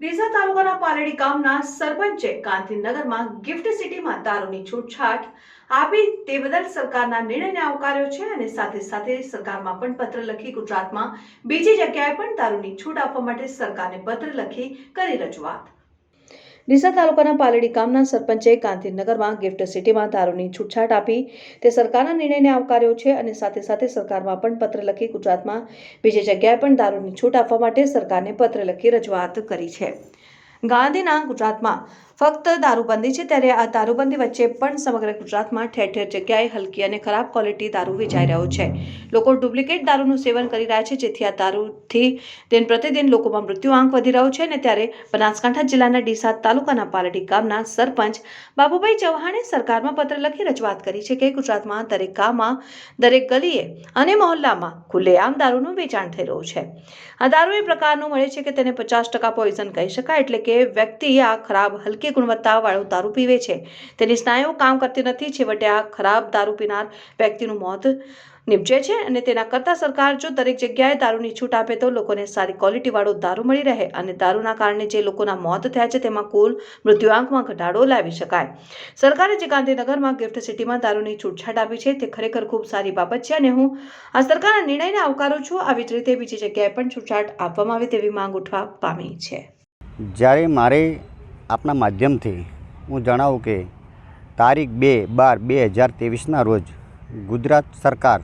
ડીસા તાલુકાના પાલડી ગામના સરપંચે ગાંધીનગરમાં ગિફ્ટ સિટીમાં દારૂની છૂટછાટ આપી. તે બદલ સરકારના નિર્ણયને આવકાર્યો છે અને સાથે સાથે સરકારમાં પણ પત્ર લખી ગુજરાતમાં બીજી જગ્યાએ પણ દારૂની છૂટ આપવા માટે સરકારને પત્ર લખી કરી રજૂઆત. ડીસા તાલુકાના પાલડી ગામના સરપંચે ગાંધીનગરમાં ગિફ્ટ સિટીમાં દારૂની છૂટછાટ આપી. તે સરકારના નિર્ણયને આવકાર્યો છે અને સાથે સાથે સરકારમાં પણ પત્ર લખી ગુજરાતમાં બીજી જગ્યાએ પણ દારૂની છૂટ આપવા માટે સરકારને પત્ર લખી રજૂઆત કરી છે. ગાંધીના ગુજરાતમાં ફક્ત દારૂબંધી છે, ત્યારે આ દારૂબંધી વચ્ચે પણ સમગ્ર ગુજરાતમાં ઠેર ઠેર જગ્યાએ હલકી અને ખરાબ ક્વોલિટી દારૂ વેચાઈ રહ્યો છે. લોકો ડુપ્લિકેટ દારૂનું સેવન કરી રહ્યા છે, જેથી આ દારૂથી દિન પ્રતિદિન લોકોમાં મૃત્યુ આંક વધી રહ્યો છે અને ત્યારે બનાસકાંઠા જિલ્લાના ડીસા તાલુકાના પાલડી ગામના સરપંચ બાબુભાઈ ચૌહાણે સરકારમાં પત્ર લખી રજૂઆત કરી છે કે ગુજરાતમાં દરેક ગામમાં, દરેક ગલીએ અને મહોલ્લામાં ખુલ્લેઆમ દારૂનું વેચાણ થઈ રહ્યું છે. આ દારૂ એ પ્રકારનું મળે છે કે તેને પચાસ ટકા પોઈઝન કહી શકાય, એટલે કે વ્યક્તિ આ ખરાબ, હલકી ગુણવત્તાવાળું દારૂ પીવે છે. તેની સ્નાયુઓ કામ કરતી નથી. છેવટે આ ખરાબ દારૂ પીનાર વ્યક્તિનું મોત નિપજે છે અને તેના કરતાં સરકાર જો દરેક જગ્યાએ દારૂની છૂટ આપે તો લોકોને સારી ક્વોલિટીવાળો દારૂ મળી રહે અને દારૂના કારણે જે લોકોના મોત થયા છે તેમાં કુલ મૃત્યુઆંકમાં ઘટાડો લાવી શકાય. સરકારે જે ગાંધીનગરમાં ગિફ્ટ સિટીમાં દારૂની છૂટછાટ આપી છે તે ખરેખર ખૂબ સારી બાબત છે અને હું આ સરકારના નિર્ણયને આવકારું છું. આવી જ રીતે બીજી જગ્યાએ પણ છૂટછાટ આપવામાં આવે તેવી માંગ ઉઠવા પામી છે. જ્યારે મારે આપના માધ્યમથી હું જણાવું કે તારીખ બે બાર બે હજાર ત્રેવીસના રોજ ગુજરાત સરકાર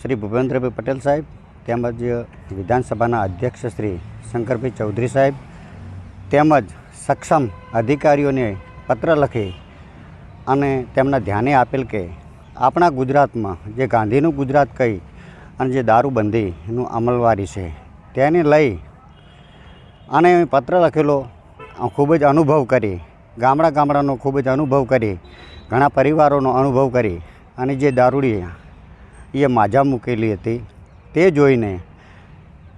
શ્રી ભૂપેન્દ્રભાઈ પટેલ સાહેબ તેમજ વિધાનસભાના અધ્યક્ષ શ્રી શંકરભાઈ ચૌધરી સાહેબ તેમજ સક્ષમ અધિકારીઓને પત્ર લખી અને તેમના ધ્યાને આપેલ કે આપણા ગુજરાતમાં જે ગાંધીનું ગુજરાત કહી અને જે દારૂબંધીનું અમલવારી છે તેને લઈ અને પત્ર લખેલો ખૂબ જ અનુભવ કરી. ગામડા ગામડાનો ખૂબ જ અનુભવ કરી. ઘણા પરિવારોનો અનુભવ કરી. અને જે દારૂડી એ માજા મૂકેલી હતી, તે જોઈને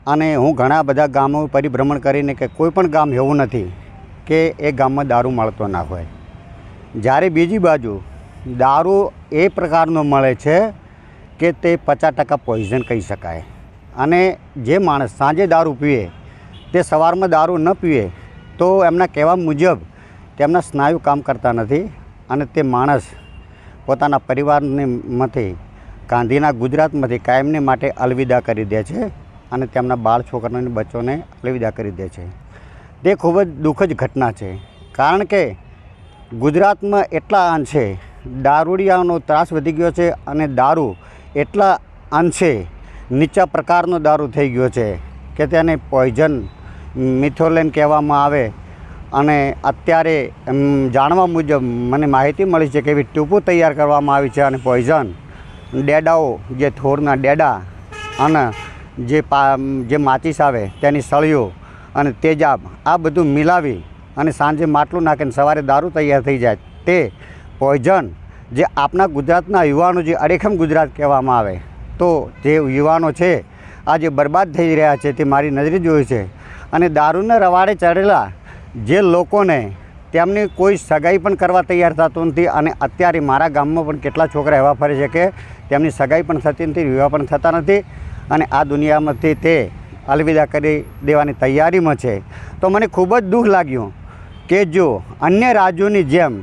અને હું ઘણા બધા ગામો પરિભ્રમણ કરીને કે કોઈ પણ ગામ એવું નથી કે એ ગામમાં દારૂ મળતો ના હોય. જ્યારે બીજી બાજુ દારૂ એ પ્રકારનો મળે છે કે તે પચાસ ટકા પોઈઝન કહી શકાય. અને જે માણસ સાંજે દારૂ પીએ, તે સવારમાં દારૂ ન પીએ તો એમના કહેવા મુજબ તેમના સ્નાયુ કામ કરતા નથી અને તે માણસ પોતાના પરિવારને મથી ગાંધીના ગુજરાતમાંથી કાયમને માટે અલવિદા કરી દે છે અને તેમના બાળ છોકરાને બચ્ચોને અલવિદા કરી દે છે. તે ખૂબ જ દુઃખદ ઘટના છે. કારણ કે ગુજરાતમાં એટલા અંશે દારૂડિયાનો ત્રાસ વધી ગયો છે અને દારૂ એટલા અંશે નીચા પ્રકારનો દારૂ થઈ ગયો છે કે તેને પોઈઝન મિથોલેન કહેવામાં આવે. અને અત્યારે જાણવા મુજબ મને માહિતી મળી છે કે એવી ટ્યુબો તૈયાર કરવામાં આવી છે અને પોઈઝન. ડેડાઓ, જે થોરના ડેડા અને જે પા જે માચીસ આવે, તેની સળીઓ અને તેજાબ, આ બધું મિલાવી અને સાંજે માટલું નાખીને સવારે દારૂ તૈયાર થઈ જાય. તે પોઈઝન, જે આપણા ગુજરાતના યુવાનો જે અડેખમ ગુજરાત કહેવામાં આવે, તો જે યુવાનો છે, આ જે બરબાદ થઈ રહ્યા છે, તે મારી નજરે જોયું છે. અને દારૂના રવાડે ચડેલા જે લોકોને તેમની કોઈ સગાઈ પણ કરવા તૈયાર થતું નથી અને અત્યારે મારા ગામમાં પણ કેટલા છોકરા એવા ફરે છે કે તેમની સગાઈ પણ થતી નથી, વિવાહ પણ થતા નથી અને આ દુનિયામાંથી તે અલવિદા કરી દેવાની તૈયારીમાં છે. તો મને ખૂબ જ દુઃખ લાગ્યું કે જો અન્ય રાજ્યોની જેમ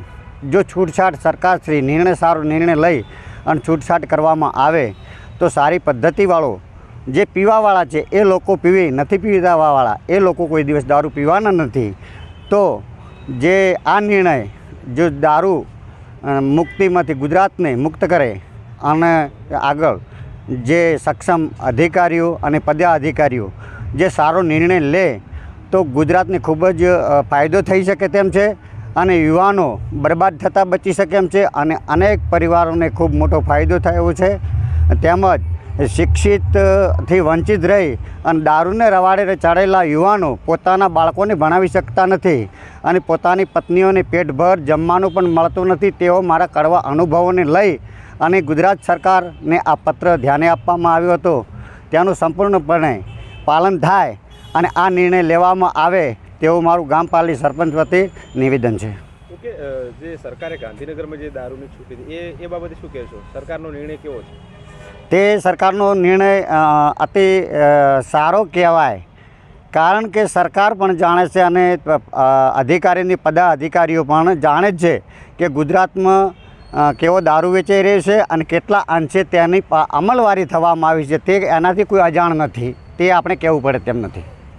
જો છૂટછાટ સરકારશ્રી નિર્ણય સારો નિર્ણય લઈ અને છૂટછાટ કરવામાં આવે તો સારી પદ્ધતિવાળો જે પીવાવાળા છે, એ લોકો પીવી, નથી પીવાવાળા, એ લોકો કોઈ દિવસ દારૂ પીવાના નથી. તો જે આ નિર્ણય, જો દારૂ મુક્તિમાંથી ગુજરાતને મુક્ત કરે અને આગળ જે સક્ષમ અધિકારીઓ અને પદાધિકારીઓ જે સારો નિર્ણય લે, તો ગુજરાતને ખૂબ જ ફાયદો થઈ શકે તેમ છે અને યુવાનો બરબાદ થતાં બચી શકે એમ છે અને અનેક પરિવારોને ખૂબ મોટો ફાયદો થયો છે. તેમજ શિક્ષિતથી વંચિત રહી અને દારૂને રવાડે ચડેલા યુવાનો પોતાના બાળકોને ભણાવી શકતા નથી અને પોતાની પત્નીઓને પેટભર જમવાનું પણ મળતું નથી, તેઓ મારા કડવા અનુભવોને લઈ અને ગુજરાત સરકારને આ પત્ર ધ્યાને આપવામાં આવ્યો હતો. તેનું સંપૂર્ણપણે પાલન થાય અને આ નિર્ણય લેવામાં આવે તેવું મારું ગામપાલી સરપંચ વતી નિવેદન છે. જે સરકારે ગાંધીનગરમાં જે દારૂની છૂટી એ બાબતે શું કહેશો? સરકારનો નિર્ણય કેવો છે? તે સરકારનો નિર્ણય અતિ સારો કહેવાય. કારણ કે સરકાર પણ જાણે છે અને અધિકારીની પદા અધિકારીઓ પણ જાણે જ છે કે ગુજરાતમાં કેવો દારૂ વેચાઈ રહ્યો છે અને કેટલા અંશે તેની અમલવારી થવામાં આવી છે. તે એનાથી કોઈ અજાણ નથી. તે આપણે કહેવું પડે તેમ નથી.